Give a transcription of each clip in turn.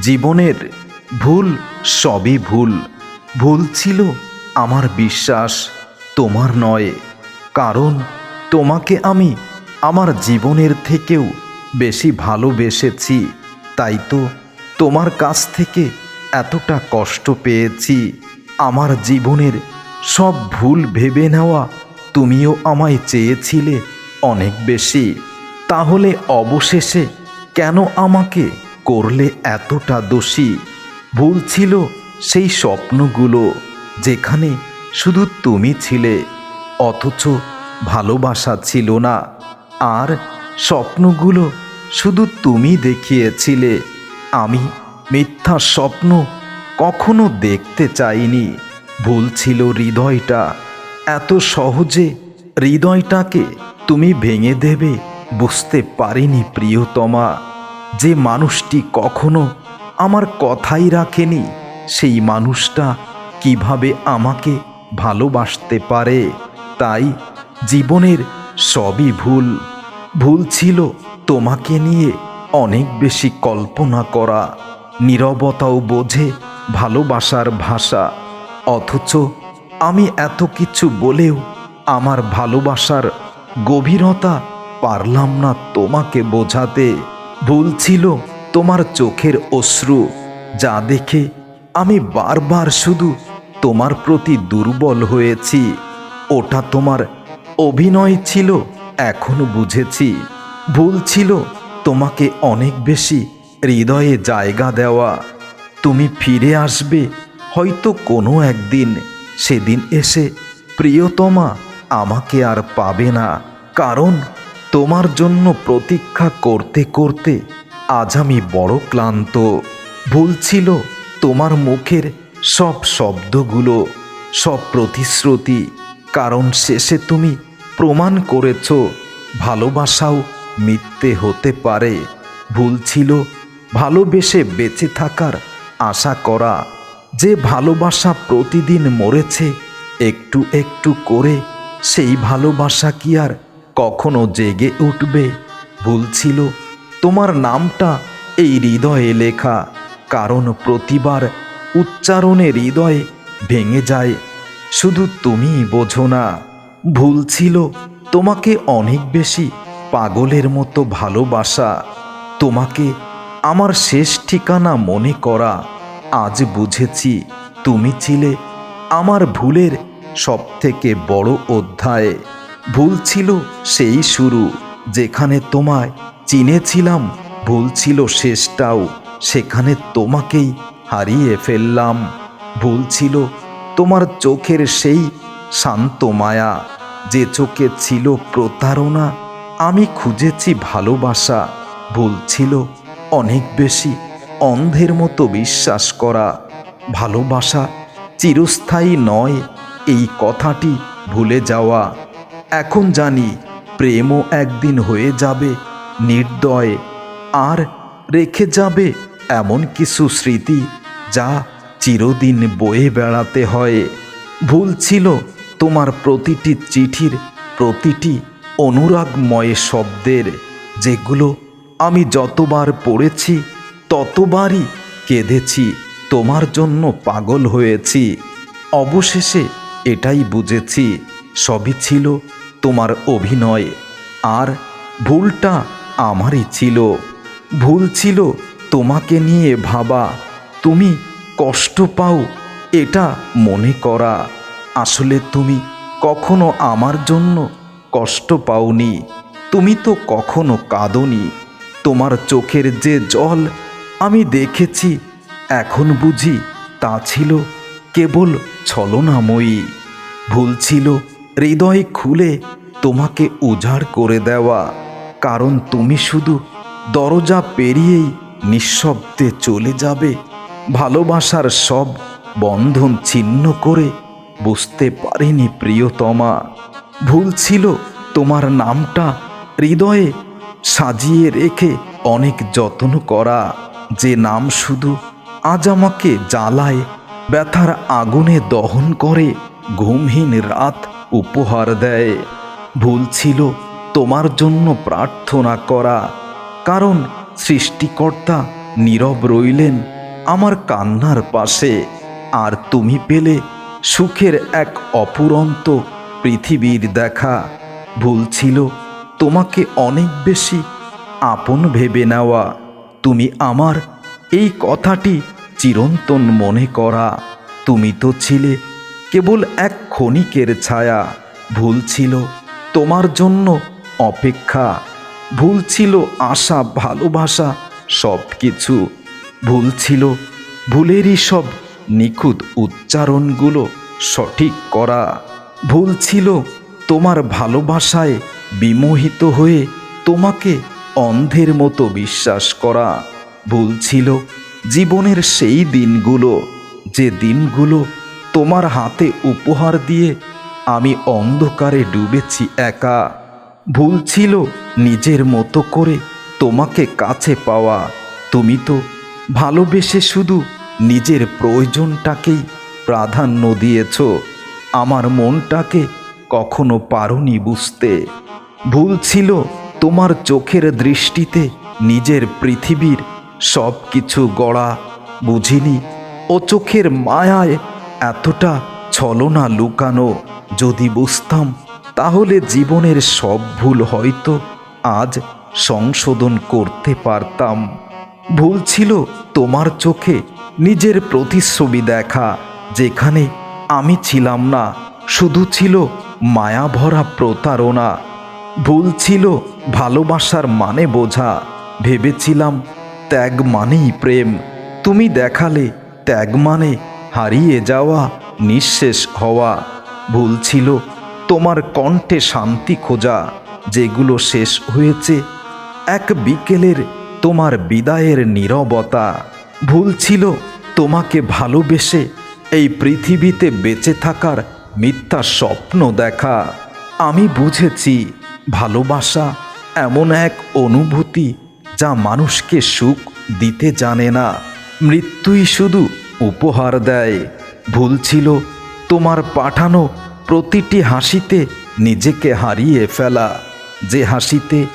জীবনের ভুল সবই ভুল। ভুল ছিল আমার বিশ্বাস, তোমার নয়। কারণ তোমাকে আমি আমার জীবনের থেকেও বেশি ভালোবেসেছি। তাই তো তোমার কাছ থেকে এতটা কষ্ট পেয়েছি। আমার জীবনের সব ভুল ভেবে নেওয়া তুমিও আমায় চেয়েছিলে অনেক বেশি। তাহলে অবশেষে কেন আমাকে করলে এতটা দোষী। ভুল ছিল সেই স্বপ্নগুলো, যেখানে শুধু তুমি ছিলে, অথচ ভালোবাসা ছিল না। আর স্বপ্নগুলো শুধু তুমি দেখিয়েছিলে। আমি মিথ্যা স্বপ্ন কখনো দেখতে চাইনি। ভুল ছিল হৃদয়টা। এত সহজে হৃদয়টাকে তুমি ভেঙে দেবে, বুঝতে পারিনি প্রিয়তমা। যে মানুষটি কখনো আমার কথাই রাখেনি, সেই মানুষটা কীভাবে আমাকে ভালোবাসতে পারে? তাই জীবনের সবই ভুল। ভুল ছিল তোমাকে নিয়ে অনেক বেশি কল্পনা করা, নীরবতাও বোঝে ভালোবাসার ভাষা। অথচ আমি এত কিছু বলেও আমার ভালোবাসার গভীরতা পারলাম না তোমাকে বোঝাতে। ভুল ছিল তোমার চোখের অশ্রু, যা দেখে আমি বারবার শুধু তোমার প্রতি দুর্বল হয়েছি। ওটা তোমার অভিনয় ছিল, এখন বুঝেছি। ভুল ছিল তোমাকে অনেক বেশি হৃদয়ে জায়গা দেওয়া। তুমি ফিরে আসবে, হয়তো কোনো একদিন। সেদিন এসে প্রিয়তমা আমাকে আর পাবে না, কারণ তোমার জন্য প্রতীক্ষা করতে করতে আজ আমি বড় ক্লান্ত। ভুল ছিল তোমার মুখের সব শব্দগুলো, সব প্রতিশ্রুতি। কারণ শেষে তুমি প্রমাণ করেছ, ভালোবাসাও মিথ্যে হতে পারে। ভুল ছিল ভালোবেসে বেঁচে থাকার আশা করা। যে ভালোবাসা প্রতিদিন মরেছে, একটু একটু করে, সেই ভালোবাসা কি আর কখনো জেগে উঠবে। ভুল ছিল তোমার নামটা এই হৃদয়ে লেখা, কারণ প্রতিবার উচ্চারণে হৃদয়ে ভেঙে যায়। শুধু তুমিই বোঝো না। ভুল ছিল তোমাকে অনেক বেশি পাগলের মতো ভালোবাসা। তোমাকে আমার শেষ ঠিকানা মনে করা। আজ বুঝেছি তুমি ছিলে আমার ভুলের সবথেকে বড় অধ্যায়। ভুল ছিল সেই শুরু। যেখানে তোমায় চিনেছিলাম, ভুল ছিল শেষটাও। সেখানে তোমাকেই হারিয়ে ফেললাম। ভুল ছিল তোমার চোখের সেই শান্ত মায়া। যে চোখে ছিল প্রতারণা, আমি খুঁজেছি ভালোবাসা। ভুল ছিল অনেক বেশি অন্ধের মতো বিশ্বাস করা। ভালোবাসা চিরস্থায়ী নয়, এই কথাটি ভুলে যাওয়া। এখন জানি প্রেমও একদিন হয়ে যাবে, নির্দয়। আর রেখে যাবে এমন কিছু স্মৃতি যা চিরদিন বয়ে বেড়াতে হয়। ভুল ছিল তোমার প্রতিটি চিঠির প্রতিটি অনুরাগময় শব্দের, যেগুলো আমি যতবার পড়েছি, ততবারই কেঁদেছি, তোমার জন্য পাগল হয়েছি। অবশেষে এটাই বুঝেছি, সবই ছিল তোমার অভিনয়। আর ভুলটা আমারই ছিল। ভুল ছিল তোমাকে নিয়ে ভাবা। তুমি কষ্ট পাও, এটা মনে করা। আসলে তুমি কখনো আমার জন্য কষ্ট পাওনি। তুমি তো কখনো কাঁদনি। তোমার চোখের যে জল আমি দেখেছি, এখন বুঝি তা ছিল কেবল ছলনাময়ী। ভুল ছিল হৃদয় খুলে তোমাকে উজাড় করে দেওয়া, কারণ তুমি শুধু দরজা পেরিয়েই নিঃশব্দে চলে যাবে। ভালোবাসার সব বন্ধন ছিন্ন করে বুঝতে পারিনি প্রিয়তমা। ভুল ছিল তোমার নামটা হৃদয়ে সাজিয়ে রেখে অনেক যত্ন করা। যে নাম শুধু আজ আমাকে জ্বালায়, ব্যথার আগুনে দহন করে, ঘুমহীন রাত উপহার দেয়। ভুল ছিল। তোমার জন্য প্রার্থনা করা। কারণ সৃষ্টিকর্তা নীরব রইলেন আমার কান্নার পাশে। আর তুমি পেলে সুখের এক অপুরন্ত পৃথিবীর দেখা। ভুল ছিল তোমাকে অনেক বেশি আপন ভেবে নেওয়া। তুমি আমার এই কথাটি চিরন্তন মনে করা। তুমি তো ছিলে কেবল এক ক্ষণিকের ছায়া। ভুল ছিল তোমার জন্য অপেক্ষা। ভুল ছিল আশা, ভালোবাসা সব কিছু ভুল ছিল ভুলেরই সব নিখুঁত উচ্চারণগুলো সঠিক করা। ভুল ছিল তোমার ভালোবাসায় বিমোহিত হয়ে তোমাকে অন্ধের মতো বিশ্বাস করা। ভুল ছিল জীবনের সেই দিনগুলো, যে দিনগুলো তোমার হাতে উপহার দিয়ে আমি অন্ধকারে ডুবেছি একা। ভুল ছিল নিজের মতো করে তোমাকে কাছে পাওয়া। তুমি তো ভালোবেসে শুধু নিজের প্রয়োজনটাকেই প্রাধান্য দিয়েছ। আমার মনটাকে কখনো পারোনি বুঝতে। ভুল ছিল তোমার চোখের দৃষ্টিতে নিজের পৃথিবীর সব কিছু গড়া। বুঝিনি ও চোখের মায়ায় এতটা ছলনা লুকানো, যদি বুঝতাম, তাহলে জীবনের সব ভুল হয়তো আজ সংশোধন করতে পারতাম। ভুল ছিল তোমার চোখে নিজের প্রতিচ্ছবি দেখা, যেখানে আমি ছিলাম না, শুধু ছিল মায়া ভরা প্রতারণা। ভুল ছিল ভালোবাসার মানে বোঝা, ভেবেছিলাম ত্যাগ মানেই প্রেম। তুমি দেখালে ত্যাগ মানে হারিয়ে যাওয়া নিঃশেষ হওয়া ভুল ছিল। তোমার কণ্ঠে শান্তি খোঁজা, যেগুলো শেষ হয়েছে, এক বিকেলের তোমার বিদায়ের নীরবতা। ভুল ছিল তোমাকে ভালোবেসে এই পৃথিবীতে বেঁচে থাকার মিথ্যা স্বপ্ন দেখা। আমি বুঝেছি, ভালোবাসা এমন এক অনুভূতি যা মানুষকে সুখ দিতে জানে না। মৃত্যুই শুধু উপহার দেয়। ভুল ছিল। তোমার পাঠানো প্রতিটি হাসিতে নিজেকে হারিয়ে ফেলা। যে হাসিতে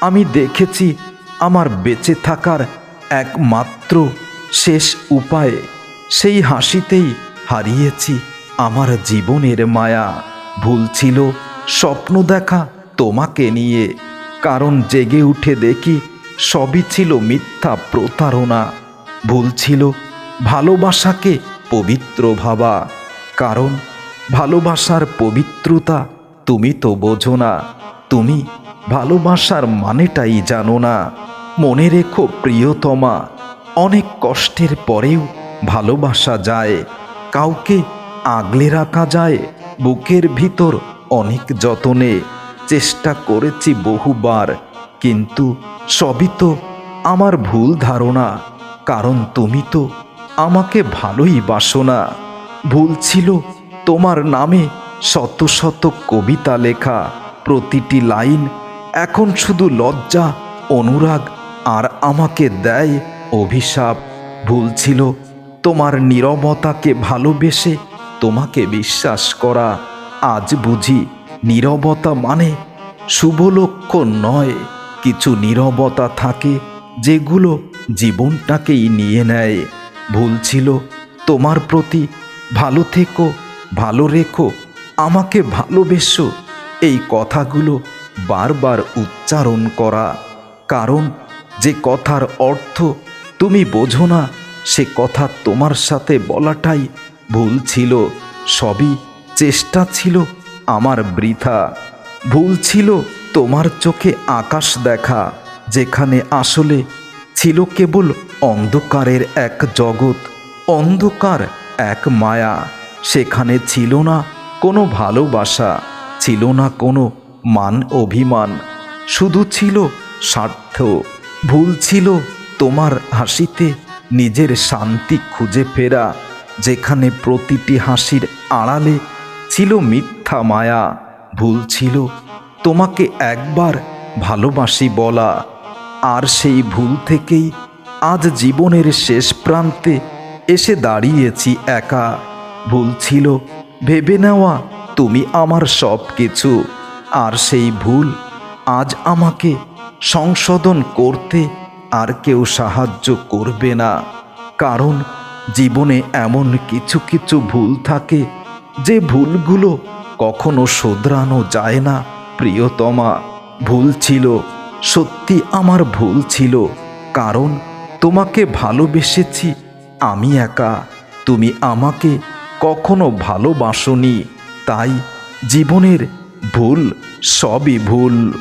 আমি দেখেছি আমার বেঁচে থাকার একমাত্র শেষ উপায়, সেই হাসিতেই হারিয়েছি আমার জীবনের মায়া। ভুল ছিল স্বপ্ন দেখা তোমাকে নিয়ে, কারণ জেগে উঠে দেখি সবই ছিল মিথ্যা প্রতারণা। ভুল ছিল ভালোবাসাকে পবিত্র ভাবা, কারণ ভালোবাসার পবিত্রতা তুমি তো বোঝো না। তুমি ভালোবাসার মানেটাই জানো না। মনে রেখো প্রিয়তমা, অনেক কষ্টের পরেও ভালোবাসা যায়। কাউকে আগলে রাখা যায়, বুকের ভিতর অনেক যতনে। চেষ্টা করেছি বহুবার, কিন্তু সবই তো আমার ভুল ধারণা। কারণ তুমি তো আমাকে ভালোই বাসো না। ভুল ছিল তোমার নামে শত শত কবিতা লেখা। প্রতিটি লাইন এখন শুধু লজ্জা, অনুরাগ আর আমাকে দেয় অভিশাপ। ভুল ছিল তোমার নীরবতাকে ভালোবেসে তোমাকে বিশ্বাস করা। আজ বুঝি নীরবতা মানে শুভ লক্ষণ নয়। কিছু নীরবতা থাকে যেগুলো জীবনটাকেই নিয়ে নেয়। ভুল ছিল। তোমার প্রতি ভালো থেকো, ভালো রেখো, আমাকে ভালোবেসো। এই কথাগুলো বারবার উচ্চারণ করা। কারণ যে কথার অর্থ তুমি বোঝো না, সে কথা তোমার সাথে বলাটাই ভুল ছিল। সবই চেষ্টা ছিল আমার বৃথা। ভুল ছিল তোমার চোখে আকাশ দেখা, যেখানে আসলে ছিল কেবল অন্ধকারের এক জগৎ, অন্ধকার এক মায়া। সেখানে ছিল না কোনো ভালোবাসা, ছিল না কোনো মান অভিমান। শুধু ছিল স্বার্থ। ভুল ছিল তোমার হাসিতে নিজের শান্তি খুঁজে ফেরা। যেখানে প্রতিটি হাসির আড়ালে ছিল মিথ্যা মায়া। ভুল ছিল তোমাকে একবার ভালোবাসি বলা। আর সেই ভুল থেকেই আজ জীবনের শেষ প্রান্তে এসে দাঁড়িয়েছি একা। ভুল ছিল, ভেবে নেওয়া, তুমি আমার সব কিছু। আর সেই ভুল আজ আমাকে সংশোধন করতে আর কেউ সাহায্য করবে না। কারণ জীবনে এমন কিছু কিছু ভুল থাকে, যে ভুলগুলো কখনো শোধরানো যায় না, প্রিয়তমা। ভুল ছিল, সত্যি আমার ভুল ছিল। কারণ তোমাকে ভালোবেসেছি আমি একা। তুমি আমাকে কখনো ভালোবাসনি। তাই জীবনের ভুল সবই ভুল।